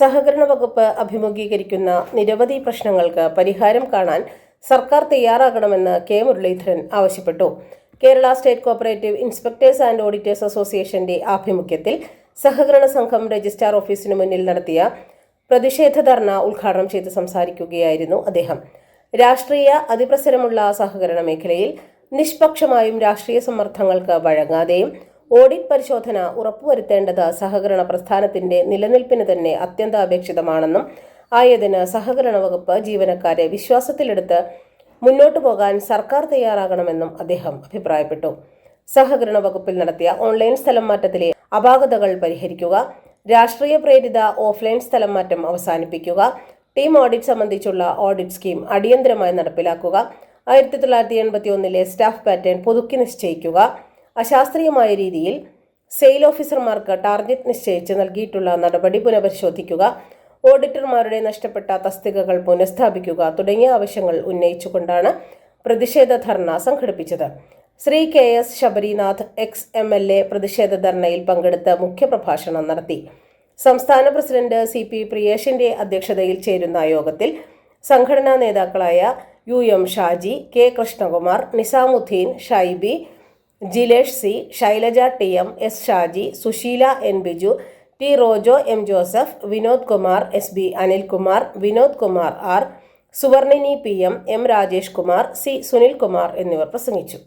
സഹകരണ വകുപ്പ് അഭിമുഖീകരിക്കുന്ന നിരവധി പ്രശ്നങ്ങൾക്ക് പരിഹാരം കാണാൻ സർക്കാർ തയ്യാറാകണമെന്ന് കെ മുരളീധരൻ ആവശ്യപ്പെട്ടു. Kerala state cooperative inspectors and auditors അസോസിയേഷന്റെ ആഭിമുഖ്യത്തിൽ സഹകരണ സംഘം രജിസ്ട്രാർ ഓഫീസിന് മുന്നിൽ നടത്തിയ പ്രതിഷേധ ധർണ ഉദ്ഘാടനം ചെയ്ത് സംസാരിക്കുകയായിരുന്നു അദ്ദേഹം. രാഷ്ട്രീയ അതിപ്രസരമുള്ള സഹകരണ മേഖലയിൽ നിഷ്പക്ഷമായും രാഷ്ട്രീയ സമ്മർദ്ദങ്ങൾക്ക് വഴങ്ങാതെയും ഓഡിറ്റ് പരിശോധന ഉറപ്പുവരുത്തേണ്ടത് സഹകരണ പ്രസ്ഥാനത്തിന്റെ നിലനിൽപ്പിന് തന്നെ അത്യന്താപേക്ഷിതമാണെന്നും ആയതിന് സഹകരണ വകുപ്പ് ജീവനക്കാരെ വിശ്വാസത്തിലെടുത്ത് മുന്നോട്ടു പോകാൻ സർക്കാർ തയ്യാറാകണമെന്നും അദ്ദേഹം അഭിപ്രായപ്പെട്ടു. സഹകരണ വകുപ്പിൽ നടത്തിയ ഓൺലൈൻ സ്ഥലം മാറ്റത്തിലെ അപാകതകൾ പരിഹരിക്കുക രാഷ്ട്രീയ പ്രേരിത ഓഫ്ലൈൻ സ്ഥലം മാറ്റം അവസാനിപ്പിക്കുക ടീം ഓഡിറ്റ് സംബന്ധിച്ചുള്ള ഓഡിറ്റ് സ്കീം അടിയന്തരമായി നടപ്പിലാക്കുക ആയിരത്തി തൊള്ളായിരത്തി എൺപത്തി ഒന്നിലെ സ്റ്റാഫ് പാറ്റേൺ പുതുക്കി നിശ്ചയിക്കുക അശാസ്ത്രീയമായ രീതിയിൽ സെയിൽ ഓഫീസർമാർക്ക് ടാർഗറ്റ് നിശ്ചയിച്ച് നൽകിയിട്ടുള്ള നടപടി പുനഃപരിശോധിക്കുക ഓഡിറ്റർമാരുടെ നഷ്ടപ്പെട്ട തസ്തികകൾ പുനഃസ്ഥാപിക്കുക തുടങ്ങിയ ആവശ്യങ്ങൾ ഉന്നയിച്ചുകൊണ്ടാണ് പ്രതിഷേധ ധർണ സംഘടിപ്പിച്ചത്. Shri K S Sabarinath ex M L A പ്രതിഷേധ ധർണയിൽ പങ്കെടുത്ത് മുഖ്യപ്രഭാഷണം നടത്തി. സംസ്ഥാന പ്രസിഡന്റ് സി പി പ്രിയേഷിന്റെ അധ്യക്ഷതയിൽ ചേരുന്ന യോഗത്തിൽ സംഘടനാ നേതാക്കളായ U M Shaji K Krishnakumar Nizamuddin Shaibi Jilesh C Shailaja T M S Shaji Susheela N Biju T Rojo M Joseph Vinod Kumar S B Anilkumar Vinod Kumar R Suvarnini P M M Rajesh Kumar C Sunil Kumar എന്നിവർ പ്രസംഗിച്ചു.